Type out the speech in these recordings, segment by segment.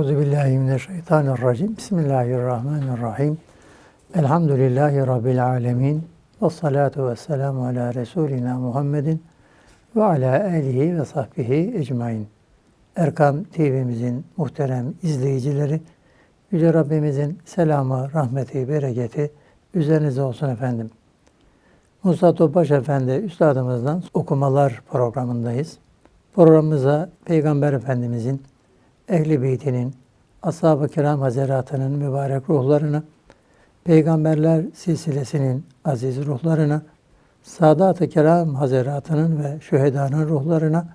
Euzu billahi mineşşeytanirracim. Bismillahirrahmanirrahim. Elhamdülillahi rabbil alamin. Ves salatu vesselamu ala resulina Muhammedin ve ala alihi ve sahbihi ecmaîn. Erkam TV'mizin muhterem izleyicileri, Yüce Rabbimizin selamı, rahmeti, bereketi üzerinize olsun efendim. Musa Topbaş Efendi Üstadımızdan okumalar programındayız. Programımıza Peygamber Efendimizin, Ehli Beytinin, Ashab-ı Kiram Hazretleri'nin mübarek ruhlarına, Peygamberler silsilesinin aziz ruhlarına, Sadat-ı Kiram Hazretleri'nin ve şühedanın ruhlarına,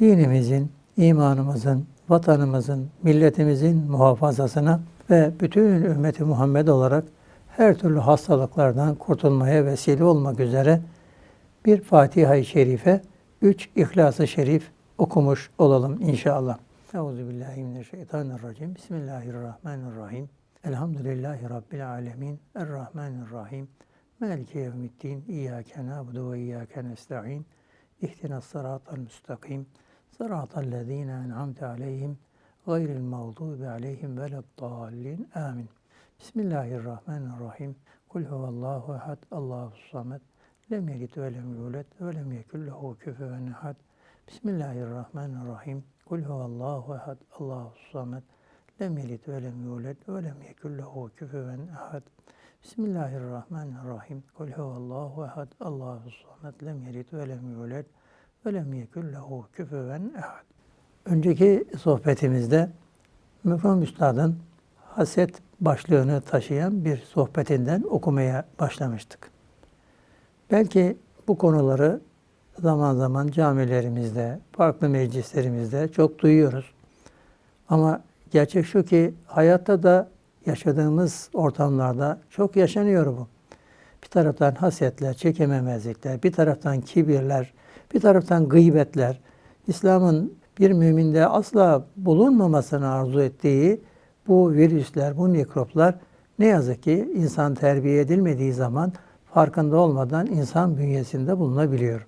dinimizin, imanımızın, vatanımızın, milletimizin muhafazasına ve bütün ümmeti Muhammed olarak her türlü hastalıklardan kurtulmaya vesile olmak üzere bir Fatiha-i Şerife, üç İhlas-ı Şerif okumuş olalım inşallah. Euzubillahimineşşeytanirracim. Bismillahirrahmanirrahim. Elhamdülillahi Rabbil alemin. Errahmanirrahim. Maliki yevmiddin. İyyâke nâbudu ve iyyâke nesta'in. İhtinas sıratal müstakim. Sıratal lezîne en'amte aleyhim. Gayril mağdubi aleyhim veleddallin. Amin. Bismillahirrahmanirrahim. Kul huvallahu ehad. Allahu samet. Lem yelid ve lem yulad ve lem yekun lehu kufuven ehad. Bismillahirrahmanirrahim. Kul huvallahu ehad. Allahu samet. Lem yelid ve lem yulad ve lem yekun lehu kufuven ehad. Bismillahirrahmanirrahim. Kul huvallahu ehad. Allahu samet. Lem yelid ve lem yulad ve lem yekun lehu kufuven ehad. Önceki sohbetimizde Müfhum Üstad'ın haset başlığını taşıyan bir sohbetinden okumaya başlamıştık. Belki bu konuları zaman zaman camilerimizde, farklı meclislerimizde çok duyuyoruz. Ama gerçek şu ki hayatta da yaşadığımız ortamlarda çok yaşanıyor bu. Bir taraftan hasetler, çekememezlikler, bir taraftan kibirler, bir taraftan gıybetler. İslam'ın bir müminde asla bulunmamasını arzu ettiği bu virüsler, bu mikroplar ne yazık ki insan terbiye edilmediği zaman farkında olmadan insan bünyesinde bulunabiliyor.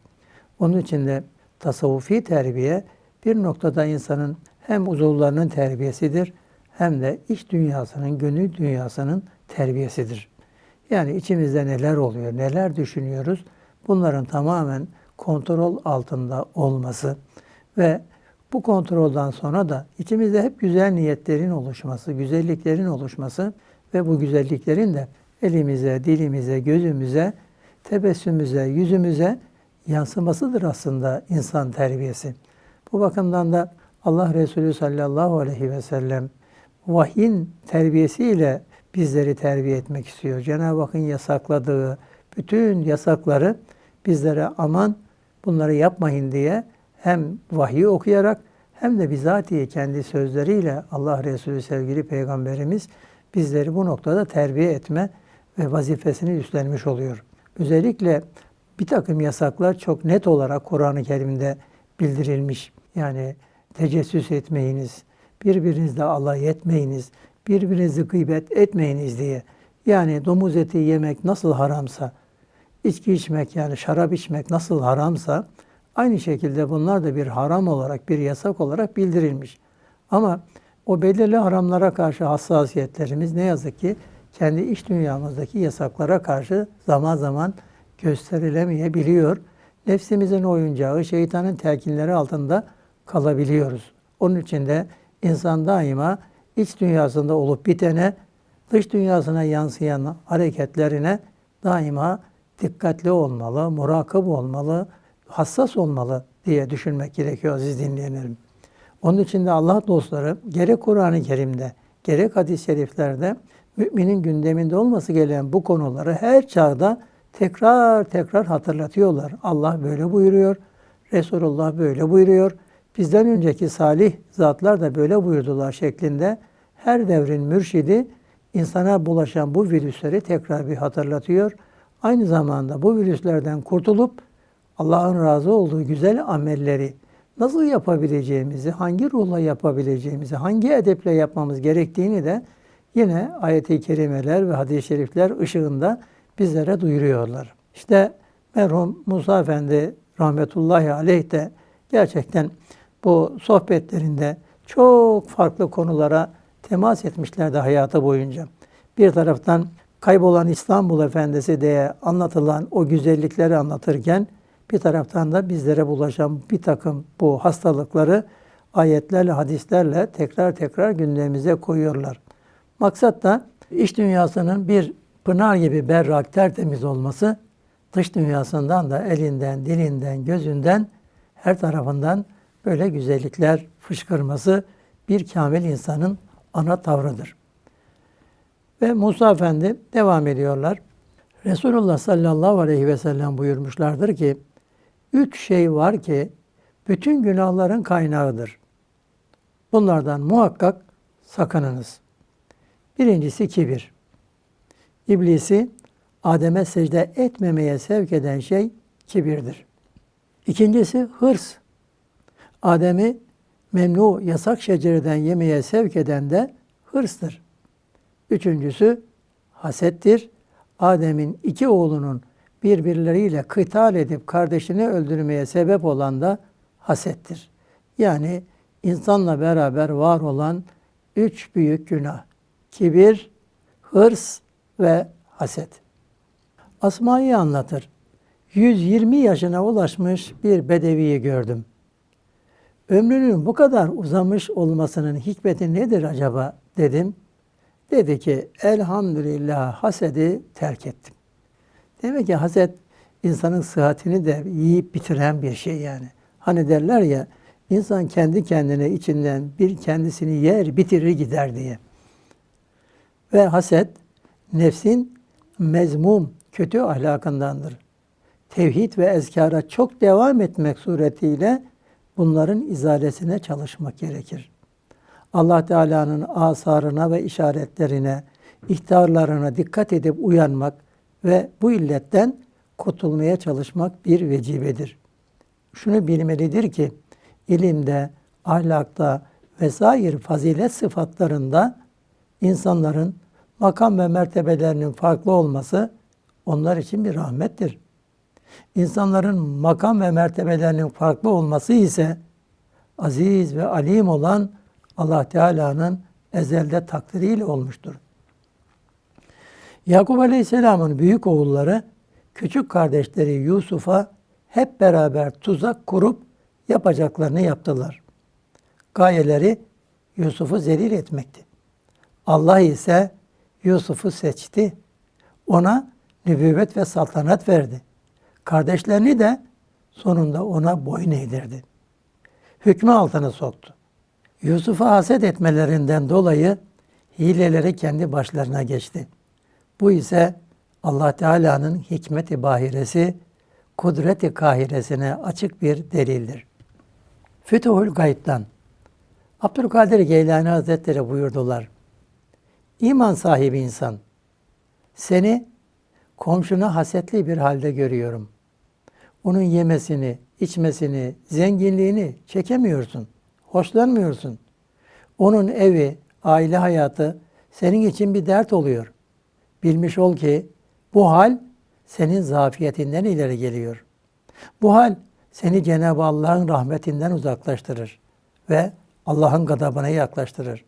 Onun için de tasavvufi terbiye bir noktada insanın hem uzuvlarının terbiyesidir hem de iç dünyasının, gönül dünyasının terbiyesidir. Yani içimizde neler oluyor, neler düşünüyoruz bunların tamamen kontrol altında olması ve bu kontrolden sonra da içimizde hep güzel niyetlerin oluşması, güzelliklerin oluşması ve bu güzelliklerin de elimize, dilimize, gözümüze, tebessümüze, yüzümüze yansımasıdır aslında insan terbiyesi. Bu bakımdan da Allah Resulü sallallahu aleyhi ve sellem vahyin terbiyesiyle bizleri terbiye etmek istiyor. Cenab-ı Hakk'ın yasakladığı bütün yasakları bizlere aman bunları yapmayın diye hem vahyi okuyarak hem de bizatihi kendi sözleriyle Allah Resulü sevgili Peygamberimiz bizleri bu noktada terbiye etme ve vazifesini üstlenmiş oluyor. Özellikle bir takım yasaklar çok net olarak Kur'an-ı Kerim'de bildirilmiş. Yani tecessüs etmeyiniz, birbirinizle alay etmeyiniz, birbirinizi gıybet etmeyiniz diye. Yani domuz eti yemek nasıl haramsa, içki içmek yani şarap içmek nasıl haramsa, aynı şekilde bunlar da bir haram olarak, bir yasak olarak bildirilmiş. Ama o belirli haramlara karşı hassasiyetlerimiz ne yazık ki kendi iç dünyamızdaki yasaklara karşı zaman zaman gösterilemeyebiliyor. Nefsimizin oyuncağı, şeytanın telkinleri altında kalabiliyoruz. Onun için de insan daima iç dünyasında olup bitene, dış dünyasına yansıyan hareketlerine daima dikkatli olmalı, murakab olmalı, hassas olmalı diye düşünmek gerekiyor aziz dinleyenlerim. Onun için de Allah dostları gerek Kur'an-ı Kerim'de gerek hadis-i şeriflerde müminin gündeminde olması gereken bu konuları her çağda tekrar tekrar hatırlatıyorlar. Allah böyle buyuruyor, Resulullah böyle buyuruyor. Bizden önceki salih zatlar da böyle buyurdular şeklinde her devrin mürşidi insana bulaşan bu virüsleri tekrar bir hatırlatıyor. Aynı zamanda bu virüslerden kurtulup Allah'ın razı olduğu güzel amelleri nasıl yapabileceğimizi, hangi ruhla yapabileceğimizi, hangi edeple yapmamız gerektiğini de yine ayet-i kerimeler ve hadis-i şerifler ışığında bizlere duyuruyorlar. İşte merhum Musa Efendi rahmetullahi aleyh de gerçekten bu sohbetlerinde çok farklı konulara temas etmişlerdi hayatı boyunca. Bir taraftan kaybolan İstanbul Efendisi diye anlatılan o güzellikleri anlatırken bir taraftan da bizlere bulaşan bir takım bu hastalıkları ayetlerle, hadislerle tekrar tekrar gündemimize koyuyorlar. Maksat da iç dünyasının bir pınar gibi berrak, tertemiz olması, dış dünyasından da elinden, dilinden, gözünden, her tarafından böyle güzellikler fışkırması bir kamil insanın ana tavrıdır. Ve Musa Efendi devam ediyorlar. Resulullah sallallahu aleyhi ve sellem buyurmuşlardır ki, üç şey var ki bütün günahların kaynağıdır. Bunlardan muhakkak sakınınız. Birincisi kibir. İblisi Adem'e secde etmemeye sevk eden şey kibirdir. İkincisi hırs. Adem'i memnu yasak şecereden yemeye sevk eden de hırstır. Üçüncüsü hasettir. Adem'in iki oğlunun birbirleriyle kıtal edip kardeşini öldürmeye sebep olan da hasettir. Yani insanla beraber var olan üç büyük günah. Kibir, hırs ve haset. Asma'yı anlatır. 120 yaşına ulaşmış bir bedeviyi gördüm. Ömrünün bu kadar uzamış olmasının hikmeti nedir acaba dedim. Dedi ki elhamdülillah hasedi terk ettim. Demek ki haset insanın sıhhatini de yiyip bitiren bir şey yani. Hani derler ya insan kendi kendine içinden bir kendisini yer bitirir gider diye. Ve haset nefsin mezmum, kötü ahlakındandır. Tevhid ve ezkara çok devam etmek suretiyle bunların izalesine çalışmak gerekir. Allah Teala'nın asarına ve işaretlerine, ihtarlarına dikkat edip uyanmak ve bu illetten kurtulmaya çalışmak bir vecibedir. Şunu bilmelidir ki ilimde, ahlakta vesaire fazilet sıfatlarında insanların makam ve mertebelerinin farklı olması onlar için bir rahmettir. İnsanların makam ve mertebelerinin farklı olması ise aziz ve alim olan Allah Teala'nın ezelde takdiriyle olmuştur. Yakup Aleyhisselam'ın büyük oğulları küçük kardeşleri Yusuf'a hep beraber tuzak kurup yapacaklarını yaptılar. Gayeleri Yusuf'u zelil etmekti. Allah ise Yusuf'u seçti. Ona nübüvvet ve saltanat verdi. Kardeşlerini de sonunda ona boyun eğdirdi. Hükmü altına soktu. Yusuf'a haset etmelerinden dolayı hileleri kendi başlarına geçti. Bu ise Allah Teala'nın hikmeti bahiresi, kudreti kahiresine açık bir delildir. Fütuhul Gayb'dan Abdülkadir Geylani Hazretleri buyurdular. İman sahibi insan, seni komşuna hasetli bir halde görüyorum. Onun yemesini, içmesini, zenginliğini çekemiyorsun, hoşlanmıyorsun. Onun evi, aile hayatı senin için bir dert oluyor. Bilmiş ol ki bu hal senin zafiyetinden ileri geliyor. Bu hal seni Cenab-ı Allah'ın rahmetinden uzaklaştırır ve Allah'ın gadabına yaklaştırır.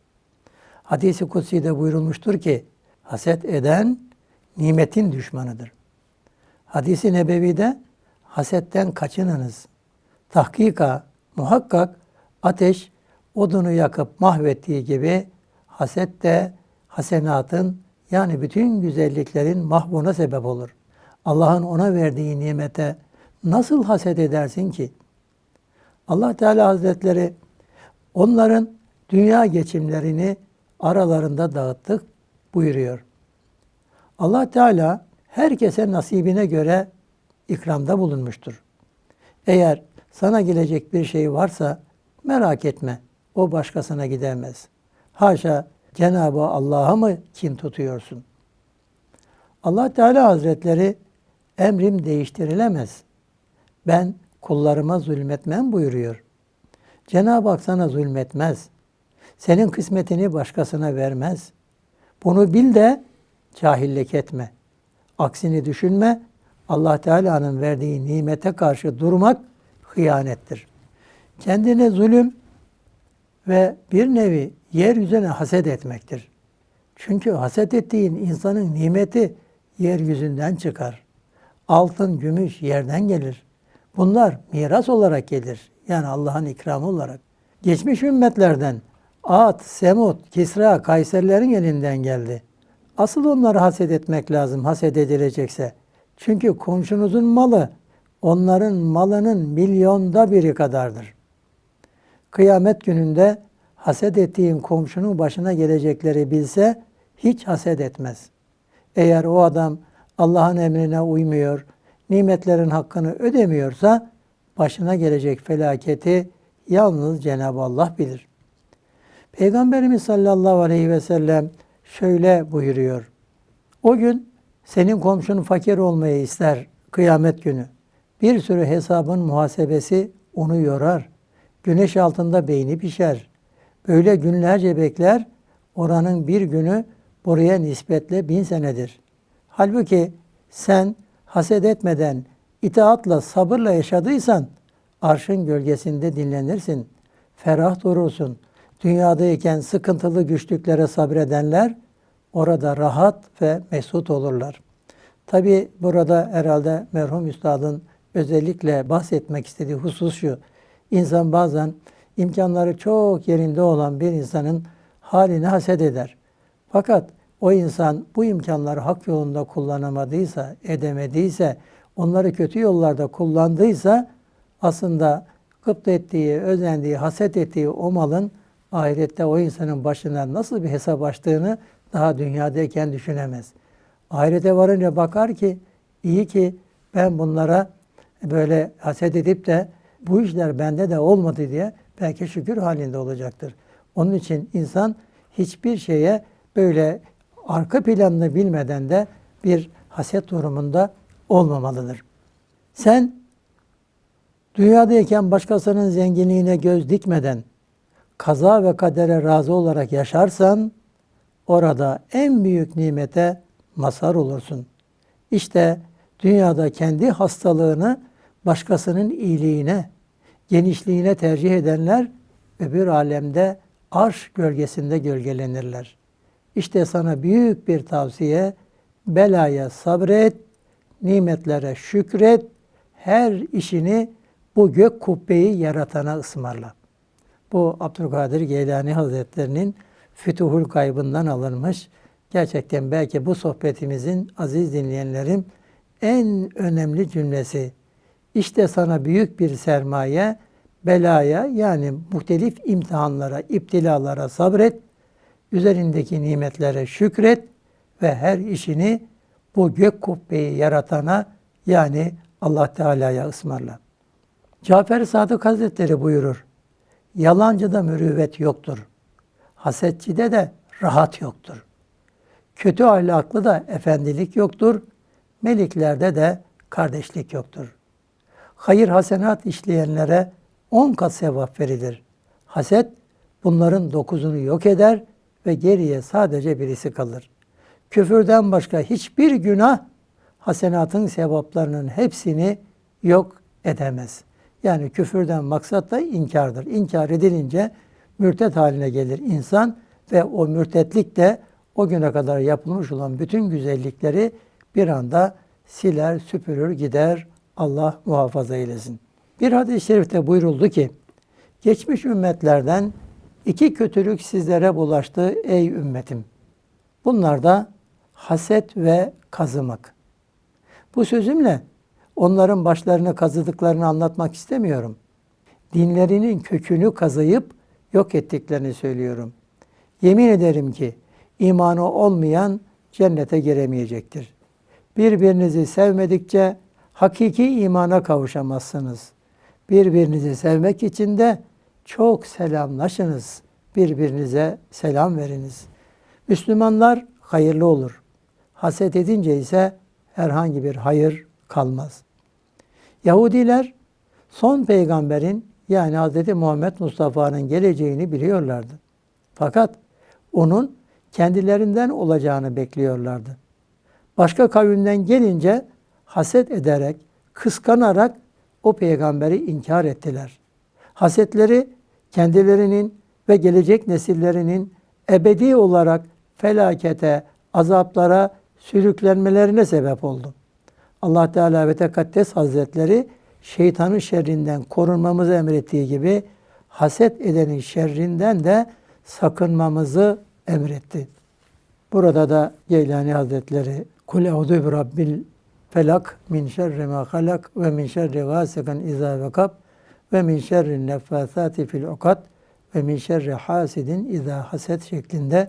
Hadis-i Kutsi'de buyurulmuştur ki haset eden nimetin düşmanıdır. Hadis-i Nebevi'de hasetten kaçınınız. Tahkika, muhakkak ateş odunu yakıp mahvettiği gibi haset de hasenatın yani bütün güzelliklerin mahvuna sebep olur. Allah'ın ona verdiği nimete nasıl haset edersin ki? Allah Teala Hazretleri onların dünya geçimlerini aralarında dağıttık buyuruyor. Allah Teala herkese nasibine göre ikramda bulunmuştur. Eğer sana gelecek bir şey varsa merak etme. O başkasına gidemez. Haşa Cenab-ı Allah'a mı kin tutuyorsun? Allah Teala Hazretleri emrim değiştirilemez. Ben kullarıma zulmetmem buyuruyor. Cenab-ı Hak sana zulmetmez. Senin kısmetini başkasına vermez. Bunu bil de cahillik etme. Aksini düşünme. Allah Teala'nın verdiği nimete karşı durmak hıyanettir. Kendine zulüm ve bir nevi yeryüzüne haset etmektir. Çünkü haset ettiğin insanın nimeti yeryüzünden çıkar. Altın, gümüş yerden gelir. Bunlar miras olarak gelir. Yani Allah'ın ikramı olarak. Geçmiş ümmetlerden Ad, Semud, Kisra, Kayserilerin elinden geldi. Asıl onları haset etmek lazım haset edilecekse. Çünkü komşunuzun malı onların malının milyonda biri kadardır. Kıyamet gününde haset ettiğin komşunun başına gelecekleri bilse hiç haset etmez. Eğer o adam Allah'ın emrine uymuyor, nimetlerin hakkını ödemiyorsa başına gelecek felaketi yalnız Cenab-ı Allah bilir. Peygamberimiz sallallahu aleyhi ve sellem şöyle buyuruyor. O gün senin komşun fakir olmayı ister kıyamet günü. Bir sürü hesabın muhasebesi onu yorar. Güneş altında beyni pişer. Böyle günlerce bekler, oranın bir günü buraya nispetle bin senedir. Halbuki sen haset etmeden, itaatla, sabırla yaşadıysan, arşın gölgesinde dinlenirsin, ferah durursun. Dünyadayken sıkıntılı güçlüklere sabredenler, orada rahat ve mesut olurlar. Tabi burada herhalde merhum üstadın özellikle bahsetmek istediği husus şu. İnsan bazen imkanları çok yerinde olan bir insanın halini haset eder. Fakat o insan bu imkanları hak yolunda kullanamadıysa, edemediyse, onları kötü yollarda kullandıysa aslında gıpta ettiği, özendiği, haset ettiği o malın ahirette o insanın başına nasıl bir hesap açtığını daha dünyadayken düşünemez. Ahirete varınca bakar ki iyi ki ben bunlara böyle haset edip de bu işler bende de olmadı diye belki şükür halinde olacaktır. Onun için insan hiçbir şeye böyle arka planını bilmeden de bir haset durumunda olmamalıdır. Sen dünyadayken başkasının zenginliğine göz dikmeden kaza ve kadere razı olarak yaşarsan orada en büyük nimete mazhar olursun. İşte dünyada kendi hastalığını başkasının iyiliğine, genişliğine tercih edenler öbür alemde arş gölgesinde gölgelenirler. İşte sana büyük bir tavsiye, belaya sabret, nimetlere şükret, her işini bu gök kubbeyi yaratana ısmarla. Bu Abdülkadir Geylani Hazretlerinin Fütuhul Kaybı'ndan alınmış. Gerçekten belki bu sohbetimizin aziz dinleyenlerim en önemli cümlesi. İşte sana büyük bir sermaye, belaya yani muhtelif imtihanlara, iptilalara sabret, üzerindeki nimetlere şükret ve her işini bu gök kubbeyi yaratana yani Allah Teala'ya ısmarla. Cafer Sadık Hazretleri buyurur. Yalancıda mürüvvet yoktur. Hasetçide de rahat yoktur. Kötü ahlaklı da efendilik yoktur. Meliklerde de kardeşlik yoktur. Hayır hasenat işleyenlere on kat sevap verilir. Haset bunların dokuzunu yok eder ve geriye sadece birisi kalır. Küfürden başka hiçbir günah hasenatın sevaplarının hepsini yok edemez. Yani küfürden maksat da inkardır. İnkar edilince mürtet haline gelir insan ve o mürtetlik de o güne kadar yapılmış olan bütün güzellikleri bir anda siler, süpürür, gider. Allah muhafaza eylesin. Bir hadis-i şerifte buyuruldu ki, geçmiş ümmetlerden iki kötülük sizlere bulaştı ey ümmetim. Bunlar da haset ve kazımak. Bu sözümle onların başlarını kazıdıklarını anlatmak istemiyorum. Dinlerinin kökünü kazıyıp yok ettiklerini söylüyorum. Yemin ederim ki imanı olmayan cennete giremeyecektir. Birbirinizi sevmedikçe hakiki imana kavuşamazsınız. Birbirinizi sevmek için de çok selamlaşınız. Birbirinize selam veriniz. Müslümanlar hayırlı olur. Haset edince ise herhangi bir hayır kalmaz. Yahudiler son peygamberin yani Hz. Muhammed Mustafa'nın geleceğini biliyorlardı. Fakat onun kendilerinden olacağını bekliyorlardı. Başka kavimden gelince haset ederek, kıskanarak o peygamberi inkar ettiler. Hasetleri kendilerinin ve gelecek nesillerinin ebedi olarak felakete, azaplara sürüklenmelerine sebep oldu. Allah Teala ve Tekaddes Hazretleri şeytanın şerrinden korunmamızı emrettiği gibi haset edenin şerrinden de sakınmamızı emretti. Burada da Geylani Hazretleri Kul euzu bi rabbil felak min şerri ma halak ve min şerri gasikin izâ vekab ve min şerri neffâsâti fil ukad ve min şerri hasidin izâ haset şeklinde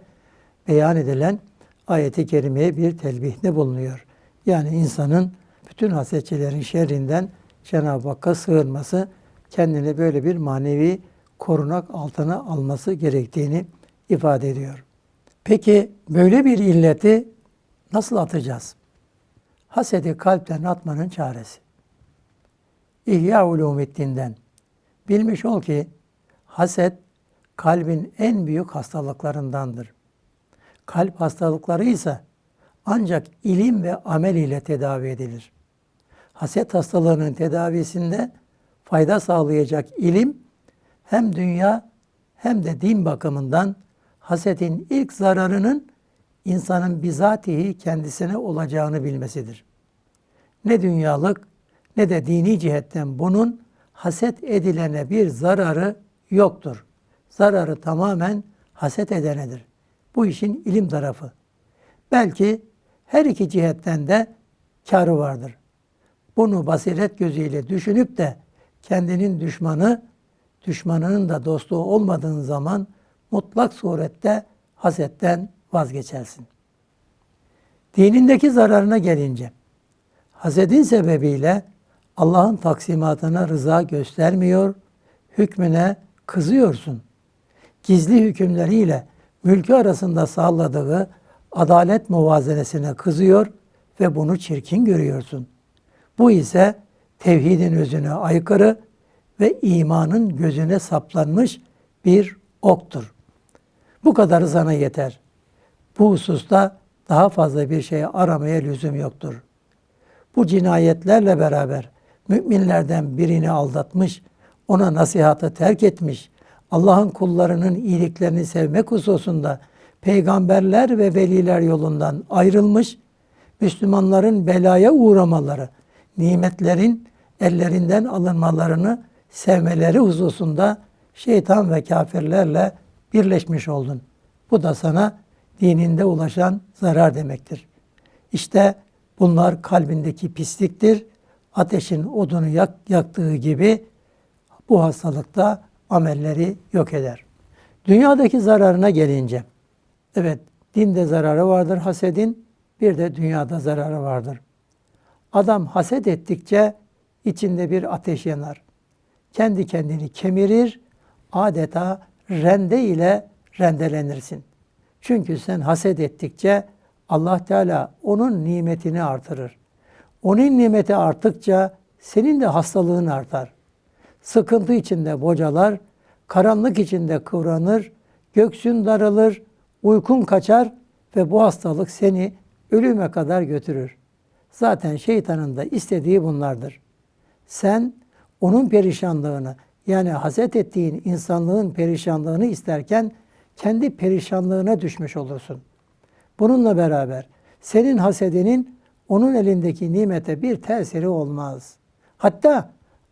beyan edilen ayeti kerimeye bir telbihde bulunuyor. Yani insanın bütün hasetçilerin şerrinden Cenab-ı Hakk'a sığınması, kendini böyle bir manevi korunak altına alması gerektiğini ifade ediyor. Peki böyle bir illeti nasıl atacağız? Hasedi kalpten atmanın çaresi. İhya Ulumiddin'den bilmiş ol ki haset kalbin en büyük hastalıklarındandır. Kalp hastalıkları ise ancak ilim ve amel ile tedavi edilir. Haset hastalığının tedavisinde fayda sağlayacak ilim hem dünya hem de din bakımından hasetin ilk zararının insanın bizatihi kendisine olacağını bilmesidir. Ne dünyalık ne de dini cihetten bunun haset edilene bir zararı yoktur. Zararı tamamen haset edenedir. Bu işin ilim tarafı. Belki her iki cihetten de karı vardır. Bunu basiret gözüyle düşünüp de kendinin düşmanı, düşmanının da dostu olmadığın zaman mutlak surette hasetten vazgeçersin. Dinindeki zararına gelince, hasedin sebebiyle Allah'ın taksimatına rıza göstermiyor, hükmüne kızıyorsun. Gizli hükümleriyle mülkü arasında sağladığı adalet muvazenesine kızıyor ve bunu çirkin görüyorsun. Bu ise tevhidin özüne aykırı ve imanın gözüne saplanmış bir oktur. Bu kadarı sana yeter. Bu hususta daha fazla bir şey aramaya lüzum yoktur. Bu cinayetlerle beraber müminlerden birini aldatmış, ona nasihatı terk etmiş, Allah'ın kullarının iyiliklerini sevmek hususunda peygamberler ve veliler yolundan ayrılmış, Müslümanların belaya uğramaları, nimetlerin ellerinden alınmalarını sevmeleri hususunda şeytan ve kafirlerle birleşmiş oldun. Bu da sana dininde ulaşan zarar demektir. İşte bunlar kalbindeki pisliktir. Ateşin odunu yak, yaktığı gibi bu hastalıkta amelleri yok eder. Dünyadaki zararına gelince, evet dinde zararı vardır hasedin, bir de dünyada zararı vardır. Adam haset ettikçe içinde bir ateş yanar. Kendi kendini kemirir, adeta rende ile rendelenirsin. Çünkü sen haset ettikçe Allah Teala onun nimetini artırır. Onun nimeti arttıkça senin de hastalığın artar. Sıkıntı içinde bocalar, karanlık içinde kıvranır, göksün daralır, uykun kaçar ve bu hastalık seni ölüme kadar götürür. Zaten şeytanın da istediği bunlardır. Sen onun perişanlığını yani haset ettiğin insanlığın perişanlığını isterken kendi perişanlığına düşmüş olursun. Bununla beraber senin hasedinin onun elindeki nimete bir tesiri olmaz. Hatta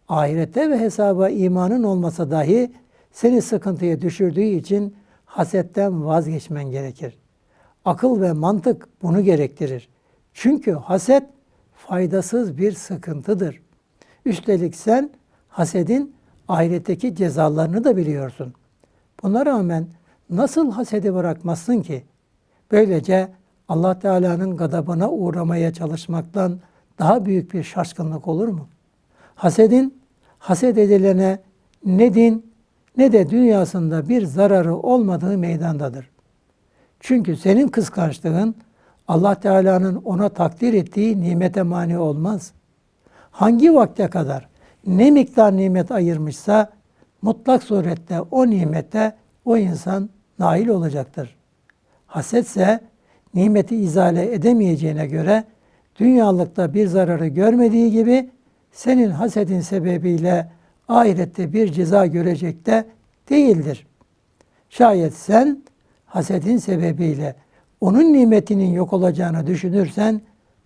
ahirette ve hesaba imanın olmasa dahi seni sıkıntıya düşürdüğü için hasetten vazgeçmen gerekir. Akıl ve mantık bunu gerektirir. Çünkü haset faydasız bir sıkıntıdır. Üstelik sen hasedin ahiretteki cezalarını da biliyorsun. Buna rağmen nasıl hasedi bırakmazsın ki? Böylece Allah Teala'nın gadabına uğramaya çalışmaktan daha büyük bir şaşkınlık olur mu? Hasedin haset edilene ne din ne de dünyasında bir zararı olmadığı meydandadır. Çünkü senin kıskançlığın Allah Teala'nın ona takdir ettiği nimete mani olmaz. Hangi vakte kadar ne miktar nimet ayırmışsa mutlak surette o nimete o insan nail olacaktır. Hasetse nimeti izale edemeyeceğine göre dünyalıkta bir zararı görmediği gibi senin hasedin sebebiyle ahirette bir ceza görecek de değildir. Şayet sen hasedin sebebiyle onun nimetinin yok olacağını düşünürsen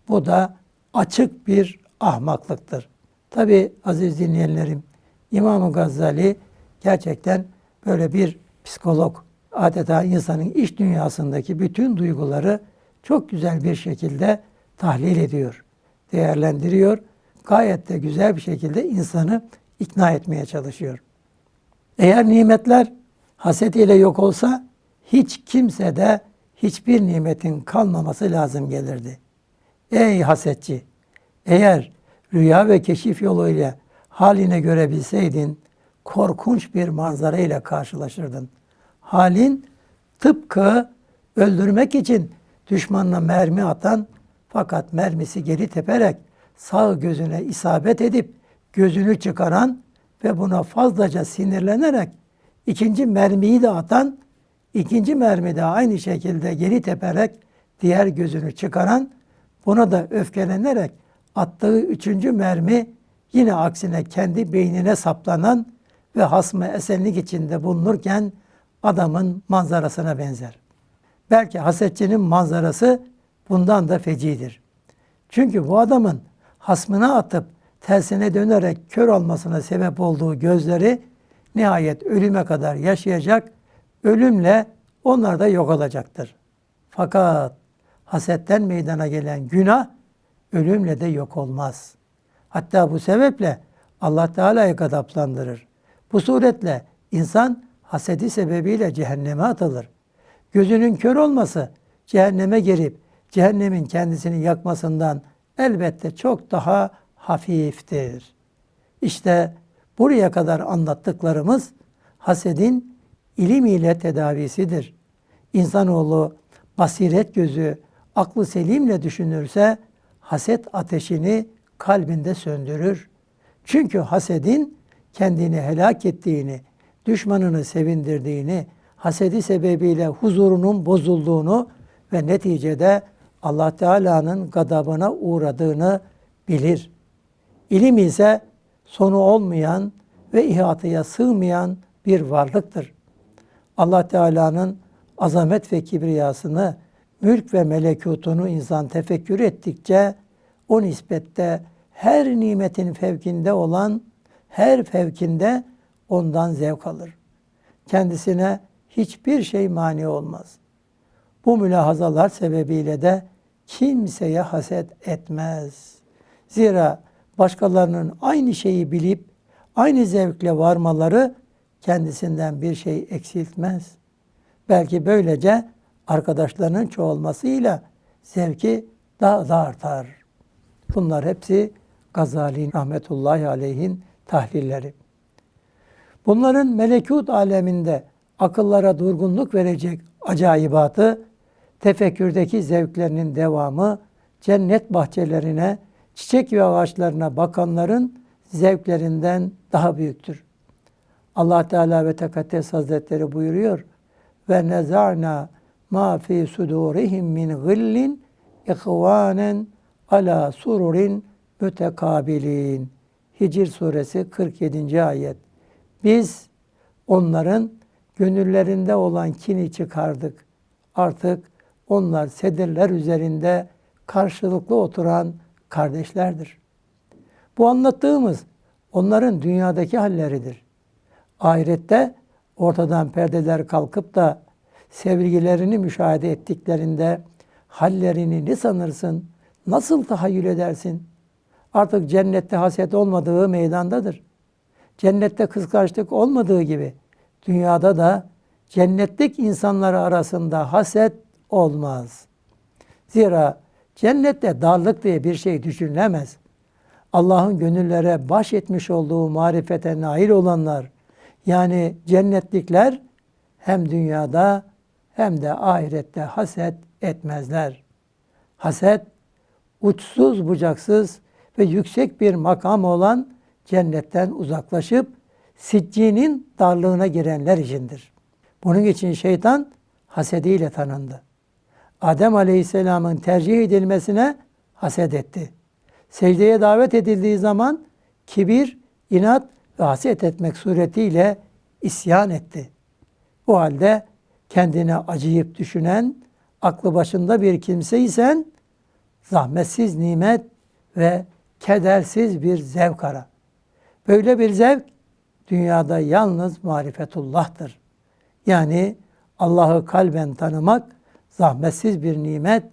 bu da açık bir ahmaklıktır. Tabi aziz dinleyenlerim İmam-ı Gazali gerçekten böyle bir psikolog. Adeta insanın iç dünyasındaki bütün duyguları çok güzel bir şekilde tahlil ediyor, değerlendiriyor. Gayet de güzel bir şekilde insanı ikna etmeye çalışıyor. Eğer nimetler haset ile yok olsa hiç kimse de hiçbir nimetin kalmaması lazım gelirdi. Ey hasetçi! Eğer rüya ve keşif yoluyla haline görebilseydin korkunç bir manzara ile karşılaşırdın. Halin tıpkı öldürmek için düşmanına mermi atan fakat mermisi geri teperek sağ gözüne isabet edip gözünü çıkaran ve buna fazlaca sinirlenerek ikinci mermiyi de atan, ikinci mermi de aynı şekilde geri teperek diğer gözünü çıkaran, buna da öfkelenerek attığı üçüncü mermi yine aksine kendi beynine saplanan ve hasmı esenlik içinde bulunurken adamın manzarasına benzer. Belki hasetçinin manzarası bundan da fecidir. Çünkü bu adamın hasmına atıp tersine dönerek kör olmasına sebep olduğu gözleri nihayet ölüme kadar yaşayacak, ölümle onlar da yok olacaktır. Fakat hasetten meydana gelen günah ölümle de yok olmaz. Hatta bu sebeple Allah Teala'yı gadaplandırır. Bu suretle insan hasedi sebebiyle cehenneme atılır. Gözünün kör olması cehenneme girip cehennemin kendisini yakmasından elbette çok daha hafiftir. İşte buraya kadar anlattıklarımız hasedin ilim ile tedavisidir. İnsanoğlu basiret gözü, aklı selimle düşünürse haset ateşini kalbinde söndürür. Çünkü hasedin kendini helak ettiğini, düşmanını sevindirdiğini, hasedi sebebiyle huzurunun bozulduğunu ve neticede Allah Teala'nın gadabına uğradığını bilir. İlim ise sonu olmayan ve ihataya sığmayan bir varlıktır. Allah Teala'nın azamet ve kibriyasını, mülk ve melekutunu insan tefekkür ettikçe o nispette her nimetin fevkinde olan her fevkinde ondan zevk alır. Kendisine hiçbir şey mani olmaz. Bu mülahazalar sebebiyle de kimseye haset etmez. Zira başkalarının aynı şeyi bilip aynı zevkle varmaları kendisinden bir şey eksiltmez. Belki böylece arkadaşlarının çoğalmasıyla zevki daha da artar. Bunlar hepsi Gazali rahmetullahi aleyhin tahlilleri. Bunların melekut aleminde akıllara durgunluk verecek acayibatı, tefekkürdeki zevklerinin devamı, cennet bahçelerine, çiçek ve ağaçlarına bakanların zevklerinden daha büyüktür. Allah Teala ve Tekaddes Hazretleri buyuruyor ve nezarna ma fi sudurihim min gillin ihvanen ala sururin mütekabilin. Hicr suresi 47. ayet. Biz onların gönüllerinde olan kini çıkardık. Artık onlar sedirler üzerinde karşılıklı oturan kardeşlerdir. Bu anlattığımız onların dünyadaki halleridir. Ahirette ortadan perdeler kalkıp da sevgilerini müşahede ettiklerinde hallerini ne sanırsın, nasıl tahayyül edersin? Artık cennette haset olmadığı meydandadır. Cennette kıskançlık olmadığı gibi dünyada da cennetlik insanlar arasında haset olmaz. Zira cennette darlık diye bir şey düşünülemez. Allah'ın gönüllere baş etmiş olduğu marifete nail olanlar yani cennetlikler hem dünyada hem de ahirette haset etmezler. Haset uçsuz bucaksız ve yüksek bir makam olan cennetten uzaklaşıp siccinin darlığına girenler içindir. Bunun için şeytan hasediyle tanındı. Adem Aleyhisselam'ın tercih edilmesine haset etti. Secdeye davet edildiği zaman kibir, inat ve haset etmek suretiyle isyan etti. O halde kendine acıyıp düşünen, aklı başında bir kimseysen, zahmetsiz nimet ve kedersiz bir zevk ara. Böyle bir zevk dünyada yalnız marifetullah'tır. Yani Allah'ı kalben tanımak zahmetsiz bir nimet,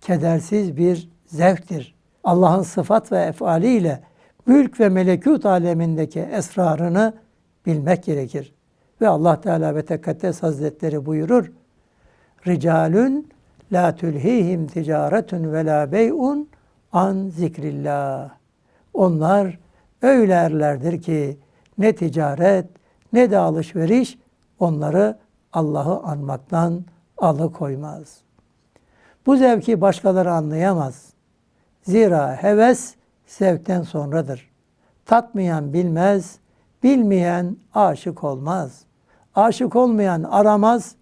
kedersiz bir zevktir. Allah'ın sıfat ve efaliyle mülk ve melekut alemindeki esrarını bilmek gerekir. Ve Allah Teala ve Tekaddes Hazretleri buyurur. Ricalun la tulhihim ticaretun ve la bey'un an zikrillah. Onlar öyle erlerdir ki ne ticaret ne de alışveriş onları Allah'ı anmaktan alıkoymaz. Bu zevki başkaları anlayamaz. Zira heves zevkten sonradır. Tatmayan bilmez, bilmeyen aşık olmaz. Aşık olmayan aramaz,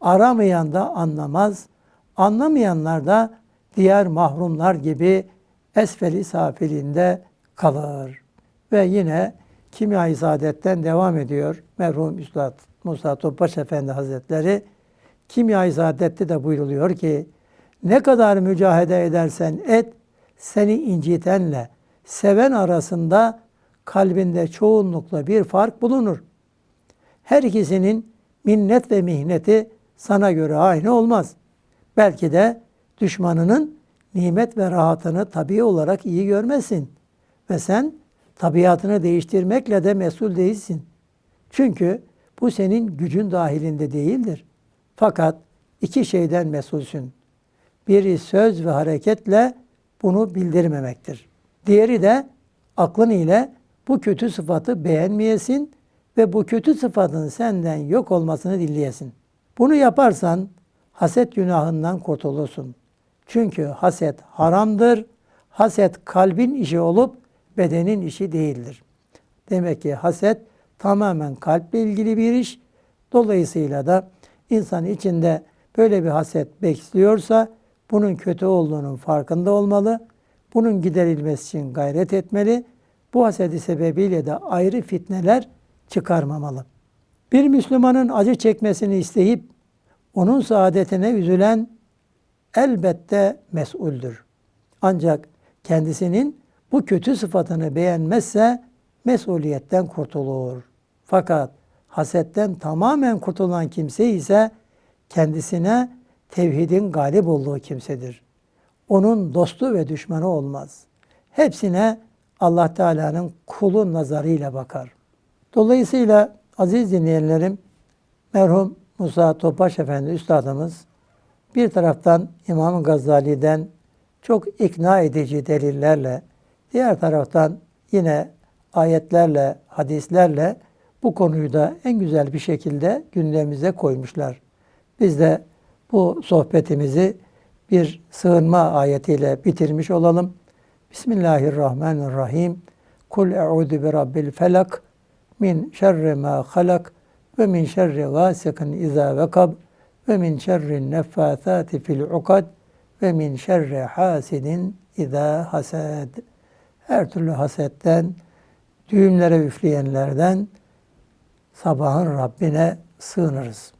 aramayan da anlamaz. Anlamayanlar da diğer mahrumlar gibi esfeli safilinde kalır. Ve yine Kimya-i Saadet'ten devam ediyor merhum Üstad Musa Topbaş Efendi Hazretleri. Kimya-i Saadet'te de buyruluyor ki ne kadar mücahede edersen et seni incitenle seven arasında kalbinde çoğunlukla bir fark bulunur. Her ikisinin minnet ve mihneti sana göre aynı olmaz. Belki de düşmanının nimet ve rahatını tabii olarak iyi görmezsin. Ve sen tabiatını değiştirmekle de mesul değilsin. Çünkü bu senin gücün dahilinde değildir. Fakat iki şeyden mesulsün. Biri söz ve hareketle bunu bildirmemektir. Diğeri de aklın ile bu kötü sıfatı beğenmeyesin ve bu kötü sıfatın senden yok olmasını dileyesin. Bunu yaparsan haset günahından kurtulursun. Çünkü haset haramdır. Haset kalbin işi olup bedenin işi değildir. Demek ki haset tamamen kalple ilgili bir iş. Dolayısıyla da insan içinde böyle bir haset besliyorsa bunun kötü olduğunun farkında olmalı. Bunun giderilmesi için gayret etmeli. Bu hasedi sebebiyle de ayrı fitneler çıkarmamalı. Bir Müslümanın acı çekmesini isteyip onun saadetine üzülen elbette mesuldür. Ancak kendisinin bu kötü sıfatını beğenmezse mesuliyetten kurtulur. Fakat hasetten tamamen kurtulan kimse ise kendisine tevhidin galip olduğu kimsedir. Onun dostu ve düşmanı olmaz. Hepsine Allah Teala'nın kulu nazarıyla bakar. Dolayısıyla aziz dinleyenlerim, merhum Musa Topaş Efendi Üstadımız bir taraftan İmam Gazali'den çok ikna edici delillerle, diğer taraftan yine ayetlerle, hadislerle bu konuyu da en güzel bir şekilde gündemimize koymuşlar. Biz de bu sohbetimizi bir sığınma ayetiyle bitirmiş olalım. Bismillahirrahmanirrahim. Kul e'udu bi rabbil felak min şerri ma halak ve min şerri gasikin iza vekab ve min şerri neffathati fil ukad ve min şerri hasidin iza hasad. Her türlü hasetten, düğümlere üfleyenlerden sabahın Rabbine sığınırız.